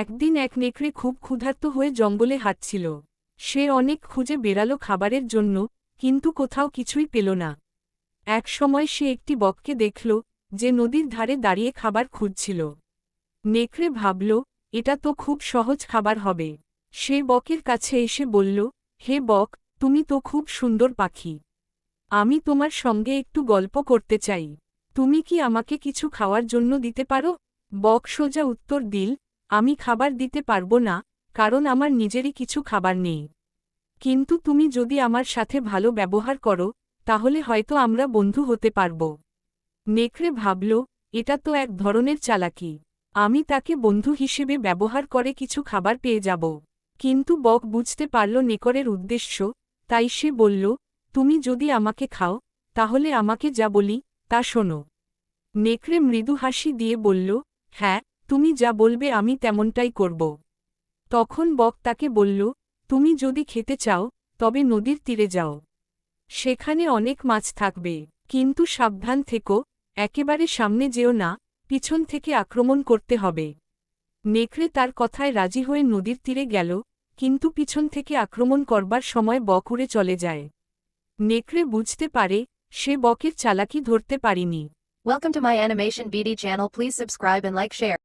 একদিন এক নেকড়ে খুব ক্ষুধার্ত হয়ে জঙ্গলে হাঁটছিল। সে অনেক খুঁজে বেড়ালো খাবারের জন্য, কিন্তু কোথাও কিছুই পেল না। এক সময় সে একটি বককে দেখল, যে নদীর ধারে দাঁড়িয়ে খাবার খুঁজছিল। নেকড়ে ভাবল, এটা তো খুব সহজ খাবার হবে। সে বকের কাছে এসে বলল, হে বক, তুমি তো খুব সুন্দর পাখি। আমি তোমার সঙ্গে একটু গল্প করতে চাই। তুমি কি আমাকে কিছু খাওয়ার জন্য দিতে পারো? বক সোজা উত্তর দিল আমি খাবার দিতে পারব না, কারণ আমার নিজেরই কিছু খাবার নেই। কিন্তু তুমি যদি আমার সাথে ভালো ব্যবহার করো, তাহলে হয়তো আমরা বন্ধু হতে পারব। নেকড়ে ভাবল, এটা তো এক ধরনের চালাকি। আমি তাকে বন্ধু হিসেবে ব্যবহার করে কিছু খাবার পেয়ে যাব। কিন্তু বক বুঝতে পারল নেকরের উদ্দেশ্য, তাই সে বলল, তুমি যদি আমাকে খাও, তাহলে আমাকে যা বলি, তা শোনো। নেকড়ে মৃদু হাসি দিয়ে বলল হ্যাঁ তুমি যা বলবে আমি তেমনটাই করব। তখন বক তাকে বলল, তুমি যদি খেতে চাও, তবে নদীর তীরে যাও। সেখানে অনেক মাছ থাকবে, কিন্তু সাবধান থেকো, একেবারে সামনে যেও না, পিছন থেকে আক্রমণ করতে হবে। নেকড়ে তার কথায় রাজি হয়ে নদীর তীরে গেল, কিন্তু পিছন থেকে আক্রমণ করবার সময় বক উড়ে চলে যায়। নেকড়ে বুঝতে পারে, সে বকের চালাকি ধরতে পারিনি। Welcome to my animation BD channel, please subscribe and like.